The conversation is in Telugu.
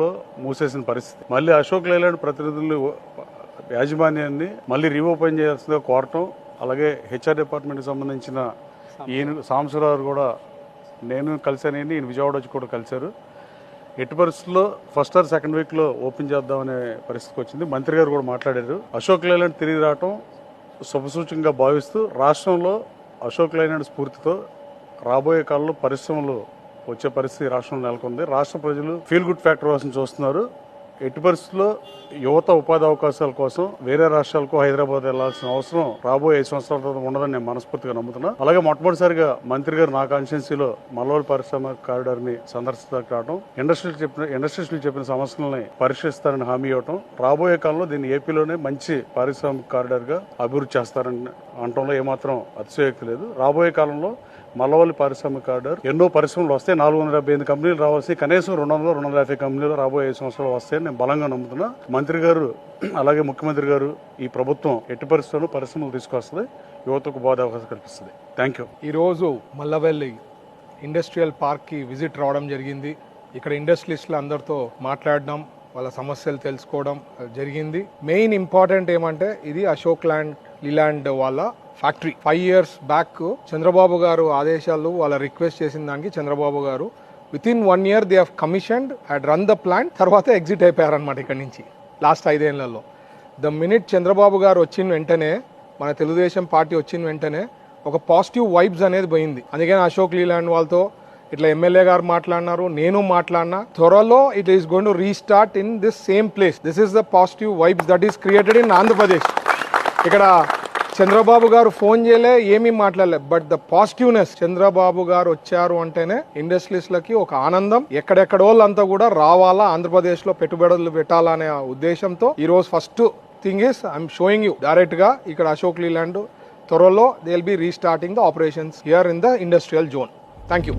లో మూసేసిన పరిస్థితి. మళ్ళీ అశోక్ లేలాండ్ ప్రతినిధులు యాజమాన్యాన్ని మళ్ళీ రీఓపెన్ చేయాల్సిందిగా కోరటం అలాగే హెచ్ఆర్ డిపార్ట్మెంట్కి సంబంధించిన ఈయన సాంబశివరావు కూడా నేను కలిశాను ఈయన విజయవాడ వచ్చి కూడా కలిశారు. ఎట్టి పరిస్థితుల్లో ఫస్ట్ ఆర్ సెకండ్ వీక్లో ఓపెన్ చేద్దామనే పరిస్థితికి వచ్చింది. మంత్రి గారు కూడా మాట్లాడారు. అశోక్ లేలాండ్ తిరిగి రావటం శుభసూచకంగా భావిస్తూ రాష్ట్రంలో అశోక్ లేలాండ్ స్ఫూర్తితో రాబోయే కాలంలో పరిశ్రమలు వచ్చే పరిస్థితి రాష్ట్రంలో నెలకొంది. రాష్ట్ర ప్రజలు ఫీల్ గుడ్ ఫ్యాక్టర్ కోసం చూస్తున్నారు. ఎట్టి పరిస్థితుల్లో యువత ఉపాధి అవకాశాల కోసం వేరే రాష్ట్రాలకు హైదరాబాద్ వెళ్ళాల్సిన అవసరం రాబోయే ఐదు సంవత్సరాల తర్వాత ఉండదని నేను మనస్ఫూర్తిగా నమ్ముతున్నా. అలాగే మొట్టమొదటిసారిగా మంత్రి గారు నా కాన్స్టిట్యున్సీలో మల్లవల్ పరిశ్రమ కారిడార్ని సందర్శించడానికి రావడం ఇండస్ట్రీలు చెప్పిన ఇండస్ట్రీస్లు చెప్పిన సమస్యలని పరిష్కరిస్తారని హామీ ఇవ్వటం రాబోయే కాలంలో దీన్ని ఏపీలోనే మంచి పారిశ్రామిక కారిడార్గా అభివృద్ధి చేస్తారని అనటంలో ఏమాత్రం అతిశయోక్తి లేదు. రాబోయే కాలంలో మల్లవల్లి పారిశ్రామిక కారిడార్ ఎన్నో పరిశ్రమలు వస్తాయి. నాలుగు వందల డెబ్బై ఎనిమిది కంపెనీలు రావాల్సి కనీసం రెండు వందల రెండు వందల యాభై కంపెనీలు రాబోయే ఐదు సంవత్సరాలు వస్తాయని నేను బలంగా నమ్ముతున్నా. మంత్రి గారు అలాగే ముఖ్యమంత్రి గారు ఈ ప్రభుత్వం ఎట్టి పరిస్థితుల్లో పరిశ్రమలు తీసుకొస్తుంది. యువతకు ఉపాధి అవకాశం కల్పిస్తుంది. థ్యాంక్ యూ ఈరోజు మల్లవెల్లి ఇండస్ట్రియల్ పార్క్కి విజిట్ రావడం జరిగింది. ఇక్కడ ఇండస్ట్రియలిస్టులు అందరితో మాట్లాడడం వాళ్ళ సమస్యలు తెలుసుకోవడం జరిగింది. మెయిన్ ఇంపార్టెంట్ ఏమంటే ఇది అశోక్ ల్యాండ్ లీలాండ్ వాళ్ళ factory five years back Chandrababu garu ఆదేశాలు వాళ్ళ రిక్వెస్ట్ చేసిన దానికి Chandrababu garu with in one year they have commissioned and run the plant. తర్వాత ఎగ్జిట్ అయిపోయారనమాట ఇక్కడ నుంచి లాస్ట్ ఐదేళ్ళలో. ద మినిట్ చంద్రబాబు గారు వచ్చిన వెంటనే మన తెలుగుదేశం పార్టీ వచ్చిన వెంటనే ఒక పాజిటివ్ వైబ్స్ అనేది పోయింది. అందుకని అశోక్ లీలాండ్ వాళ్ళతో ఇట్లా ఎమ్మెల్యే గారు మాట్లాడినారు నేను మాట్లాడినా త్వరలో it is going to restart in this same place this is the positive vibes that is created in Andhra Pradesh ఇక్కడ చంద్రబాబు గారు ఫోన్ చేయలే ఏమీ మాట్లాడలే. బట్ ద పాజిటివ్నెస్ చంద్రబాబు గారు వచ్చారు అంటేనే ఇండస్ట్రీస్లకి ఒక ఆనందం. ఎక్కడెక్కడ వాళ్ళంతా కూడా రావాలా ఆంధ్రప్రదేశ్లో పెట్టుబడులు పెట్టాలనే ఉద్దేశంతో ఈ రోజు first thing is I'm showing you డైరెక్ట్గా ఇక్కడ అశోక్ లీలాండ్ త్వరలో they will be restarting the operations here in the industrial zone thank you